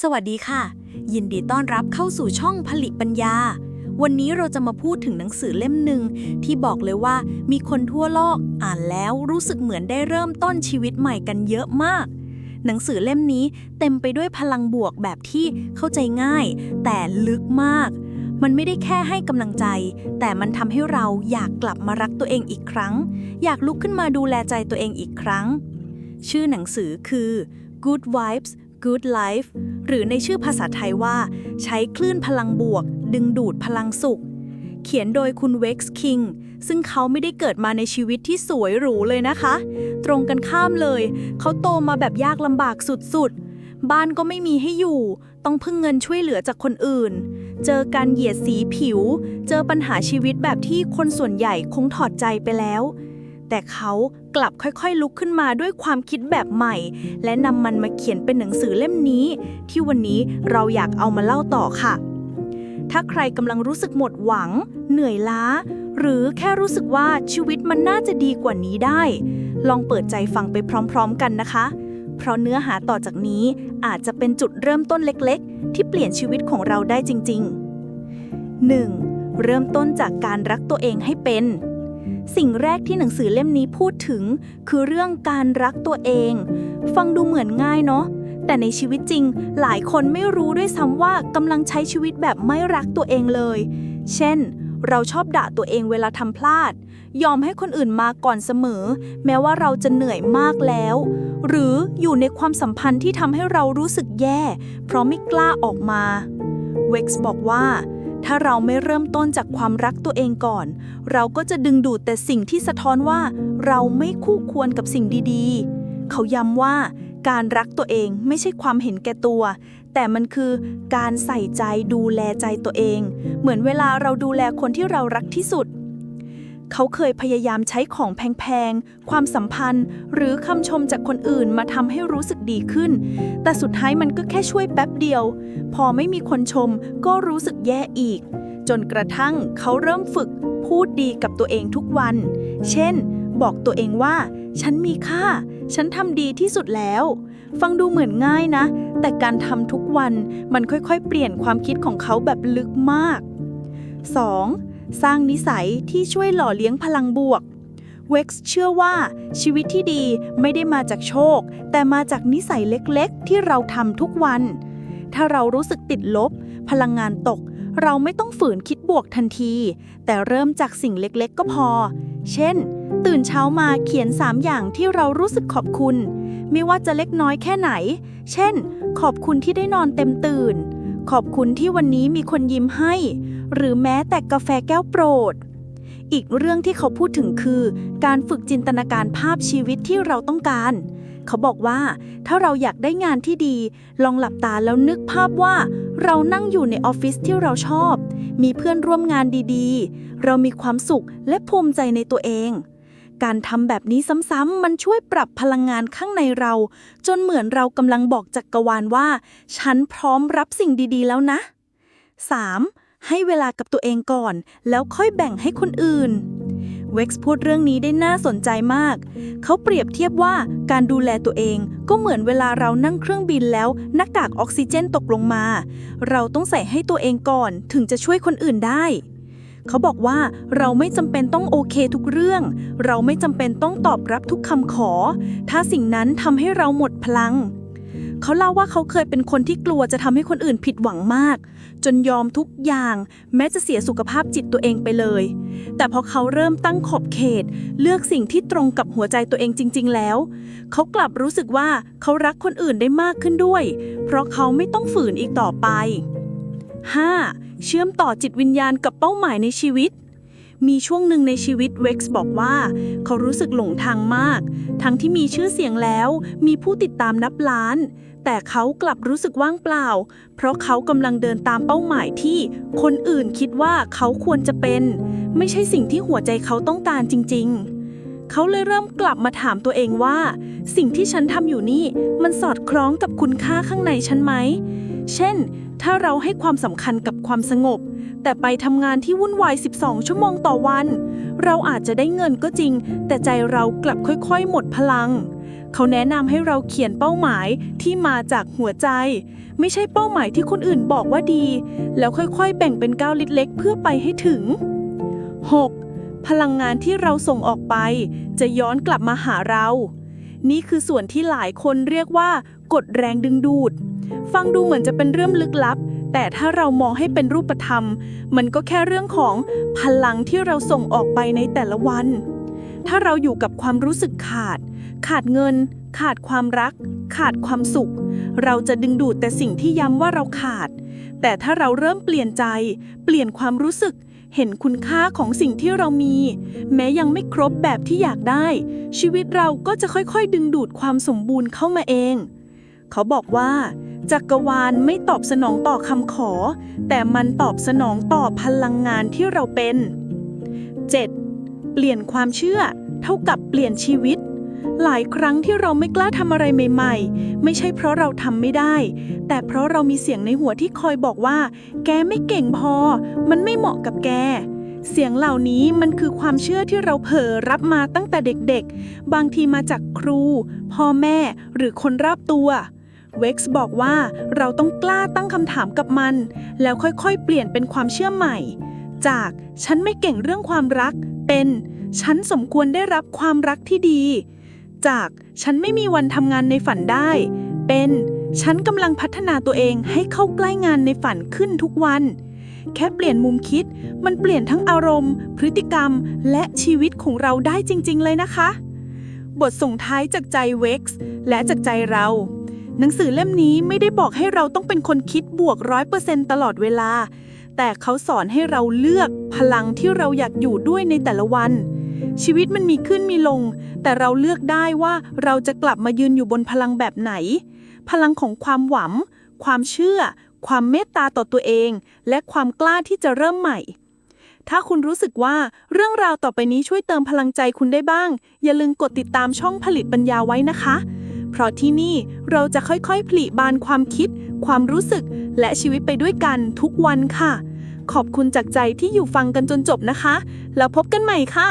สวัสดีค่ะ ยินดีต้อนรับเข้าสู่ช่องผลิปัญญา วันนี้เราจะมาพูดถึงหนังสือเล่มหนึ่งที่บอกเลยว่ามีคนทั่วโลกอ่านแล้วรู้สึกเหมือนได้เริ่มต้นชีวิตใหม่กันเยอะมาก หนังสือเล่มนี้เต็มไปด้วยพลังบวกแบบที่เข้าใจง่าย แต่ลึกมาก มันไม่ได้แค่ให้กำลังใจ แต่มันทำให้เราอยากกลับมารักตัวเองอีกครั้ง อยากลุกขึ้นมาดูแลใจตัวเองอีกครั้ง ชื่อหนังสือคือ Good Vibes Good Life หรือในชื่อภาษาไทยว่า ใช้คลื่นพลังบวก ดึงดูดพลังสุข เขียนโดยคุณเว็กซ์คิงซึ่งเขาไม่ได้เกิดมาในชีวิตที่สวยหรูเลยนะคะ ตรงกันข้ามเลย เขาโตมาแบบยากลำบากสุดๆ บ้านก็ไม่มีให้อยู่ ต้องพึ่งเงินช่วยเหลือจากคนอื่น เจอการเหยียดสีผิว เจอปัญหาชีวิตแบบที่คนส่วนใหญ่คงถอดใจไปแล้ว แต่เขากลับค่อยๆลุกขึ้นมาด้วยความคิดแบบใหม่ และนำมันมาเขียนเป็นหนังสือเล่มนี้ ที่วันนี้เราอยากเอามาเล่าต่อค่ะ ถ้าใครกำลังรู้สึกหมดหวัง เหนื่อยล้า หรือแค่รู้สึกว่าชีวิตมันน่าจะดีกว่านี้ได้ ลองเปิดใจฟังไปพร้อมๆกันนะคะ เพราะเนื้อหาต่อจากนี้อาจจะเป็นจุดเริ่มต้นเล็กๆ ที่เปลี่ยนชีวิตของเราได้จริง ๆ 1. เริ่มต้นจากการรักตัวเองให้เป็น สิ่งแรกที่หนังสือเล่มนี้พูดถึง คือเรื่องการรักตัวเอง ฟังดูเหมือนง่ายเนาะแต่ในชีวิตจริง หลายคนไม่รู้ด้วยซ้ำว่ากำลังใช้ชีวิตแบบไม่รักตัวเองเลย เช่น เราชอบด่าตัวเองเวลาทำพลาด ยอมให้คนอื่นมาก่อนเสมอ แม้ว่าเราจะเหนื่อยมากแล้ว หรืออยู่ในความสัมพันธ์ที่ทำให้เรารู้สึกแย่ เพราะไม่กล้าออกมา เว็กซ์บอกว่า ถ้าเราไม่เริ่มต้นจากความรักตัวเองก่อน เราก็จะดึงดูดแต่สิ่งที่สะท้อนว่า เราไม่คู่ควรกับสิ่งดีๆ เขาย้ำว่าการรักตัวเองไม่ใช่ความเห็นแก่ตัว แต่มันคือการใส่ใจดูแลใจตัวเอง เหมือนเวลาเราดูแลคนที่เรารักที่สุด เขาเคยพยายามใช้ของแพงๆ ความสัมพันธ์ หรือคำชมจากคนอื่นมาทำให้รู้สึกดีขึ้น แต่สุดท้ายมันก็แค่ช่วยแป๊บเดียว พอไม่มีคนชมก็รู้สึกแย่อีก จนกระทั่งเขาเริ่มฝึกพูดดีกับตัวเองทุกวัน เช่น บอกตัวเองว่า ฉันมีค่า ฉันทำดีที่สุดแล้ว ฟังดูเหมือนง่ายนะ แต่การทำทุกวันมันค่อยๆ เปลี่ยนความคิดของเขาแบบลึกมาก 2. สร้างนิสัยที่ช่วยหล่อเลี้ยงพลังบวก เว็กซ์เชื่อว่าชีวิตที่ดีไม่ได้มาจากโชค แต่มาจากนิสัยเล็กๆ ที่เราทำทุกวัน ถ้าเรารู้สึกติดลบ พลังงานตก เราไม่ต้องฝืนคิดบวกทันที แต่เริ่มจากสิ่งเล็กๆ ก็พอ เช่น ตื่นเช้ามาเขียน 3 อย่างที่เรารู้สึกขอบคุณ ไม่ว่าจะเล็กน้อยแค่ไหน เช่น ขอบคุณที่ได้นอนเต็มตื่น ขอบคุณที่วันนี้มีคนยิ้มให้ หรือแม้แต่กาแฟแก้วโปรด อีกเรื่องที่เขาพูดถึงคือ การฝึกจินตนาการภาพชีวิตที่เราต้องการ เขาบอกว่า ถ้าเราอยากได้งานที่ดี ลองหลับตาแล้วนึกภาพว่า เรานั่งอยู่ในออฟฟิศที่เราชอบ มีเพื่อนร่วมงานดีๆ เรามีความสุขและภูมิใจในตัวเองการทำแบบนี้ซ้ำๆ มันช่วยปรับพลังงานข้างในเรา จนเหมือนเรากำลังบอกจักกรวาลว่า ฉันพร้อมรับสิ่งดีๆแล้วนะ 3. ให้เวลากับตัวเองก่อน แล้วค่อยแบ่งให้คนอื่น เว็กซ์พูดเรื่องนี้ได้น่าสนใจมาก เขาเปรียบเทียบว่าการดูแลตัวเองก็เหมือนเวลาเรานั่งเครื่องบินแล้วหน้ากากออกซิเจนตกลงมา เราต้องใส่ให้ตัวเองก่อนถึงจะช่วยคนอื่นได้เขาบอกว่าเราไม่จำเป็นต้องโอเคทุกเรื่อง เราไม่จำเป็นต้องตอบรับทุกคำขอ ถ้าสิ่งนั้นทำให้เราหมดพลัง เขาเล่าว่าเขาเคยเป็นคนที่กลัวจะทำให้คนอื่นผิดหวังมาก จนยอมทุกอย่าง แม้จะเสียสุขภาพจิตตัวเองไปเลย แต่พอเขาเริ่มตั้งขอบเขต เลือกสิ่งที่ตรงกับหัวใจตัวเองจริง ๆ แล้ว เขากลับรู้สึกว่าเขารักคนอื่นได้มากขึ้นด้วย เพราะเขาไม่ต้องฝืนอีกต่อไป 5. เชื่อมต่อจิตวิญญาณกับเป้าหมายในชีวิตมีช่วงหนึ่งในชีวิตเว็กซ์บอกว่า เขารู้สึกหลงทางมาก ทั้งที่มีชื่อเสียงแล้ว มีผู้ติดตามนับล้าน แต่เขากลับรู้สึกว่างเปล่า เพราะเขากำลังเดินตามเป้าหมายที่ คนอื่นคิดว่าเขาควรจะเป็น ไม่ใช่สิ่งที่หัวใจเขาต้องการจริง ๆ เขาเลยเริ่มกลับมาถามตัวเองว่า สิ่งที่ฉันทำอยู่นี่ มันสอดคล้องกับคุณค่าข้างในฉันไหม เช่น ถ้าเราให้ความสำคัญกับความสงบ แต่ไปทำงานที่วุ่นวาย 12 ชั่วโมงต่อวัน เราอาจจะได้เงินก็จริง แต่ใจเรากลับค่อยๆ หมดพลัง เขาแนะนำให้เราเขียนเป้าหมายที่มาจากหัวใจ ไม่ใช่เป้าหมายที่คนอื่นบอกว่าดี แล้วค่อยๆ แบ่งเป็นก้าวเล็กๆเพื่อไปให้ถึง 6. พลังงานที่เราส่งออกไป จะย้อนกลับมาหาเรา นี่คือส่วนที่หลายคนเรียกว่า กฎแรงดึงดูด ฟังดูเหมือนจะเป็นเรื่องลึกลับ แต่ถ้าเรามองให้เป็นรูปธรรม มันก็แค่เรื่องของพลังที่เราส่งออกไปในแต่ละวัน ถ้าเราอยู่กับความรู้สึกขาด ขาดเงิน ขาดความรัก ขาดความสุข เราจะดึงดูดแต่สิ่งที่ย้ำว่าเราขาด แต่ถ้าเราเริ่มเปลี่ยนใจ เปลี่ยนความรู้สึก เห็นคุณค่าของสิ่งที่เรามี แม้ยังไม่ครบแบบที่อยากได้ ชีวิตเราก็จะค่อยๆ ดึงดูดความสมบูรณ์เข้ามาเอง เขาบอกว่าจักรวาลไม่ตอบสนองต่อคำขอ แต่มันตอบสนองต่อพลังงานที่เราเป็น 7. เปลี่ยนความเชื่อ เท่ากับเปลี่ยนชีวิต หลายครั้งที่เราไม่กล้าทำอะไรใหม่ ๆ ไม่ใช่เพราะเราทำไม่ได้ แต่เพราะเรามีเสียงในหัวที่คอยบอกว่า แกไม่เก่งพอ มันไม่เหมาะกับแกเสียงเหล่านี้มันคือความเชื่อที่เราเผลอรับมาตั้งแต่เด็กๆ บางทีมาจากครู พ่อแม่หรือคนรอบตัว เว็กซ์บอกว่าเราต้องกล้าตั้งคำถามกับมัน แล้วค่อยๆ เปลี่ยนเป็นความเชื่อใหม่ จาก ฉันไม่เก่งเรื่องความรัก เป็น ฉันสมควรได้รับความรักที่ดี จากฉันไม่มีวันทำงานในฝันได้ เป็น ฉันกำลังพัฒนาตัวเองให้เข้าใกล้งานในฝันขึ้นทุกวัน แค่เปลี่ยนมุมคิด มันเปลี่ยนทั้งอารมณ์ พฤติกรรม และชีวิตของเราได้จริง ๆ เลยนะคะ บทส่งท้ายจากใจเว็กซ์และจากใจเรา หนังสือเล่มนี้ไม่ได้บอกให้เราต้องเป็นคนคิดบวกร้อยเปอร์เซ็นตลอดเวลา แต่เขาสอนให้เราเลือกพลังที่เราอยากอยู่ด้วยในแต่ละวัน ชีวิตมันมีขึ้นมีลง แต่เราเลือกได้ว่าเราจะกลับมายืนอยู่บนพลังแบบไหน พลังของความหวัง ความเชื่อ ความเมตตาต่อตัวเอง และความกล้าที่จะเริ่มใหม่ ถ้าคุณรู้สึกว่าเรื่องราวต่อไปนี้ช่วยเติมพลังใจคุณได้บ้าง อย่าลืมกดติดตามช่องผลิตปัญญาไว้นะคะ เพราะที่นี่เราจะค่อยๆผลิบานความคิด ความรู้สึก และชีวิตไปด้วยกันทุกวันค่ะ ขอบคุณจากใจที่อยู่ฟังกันจนจบนะคะ แล้วพบกันใหม่ค่ะ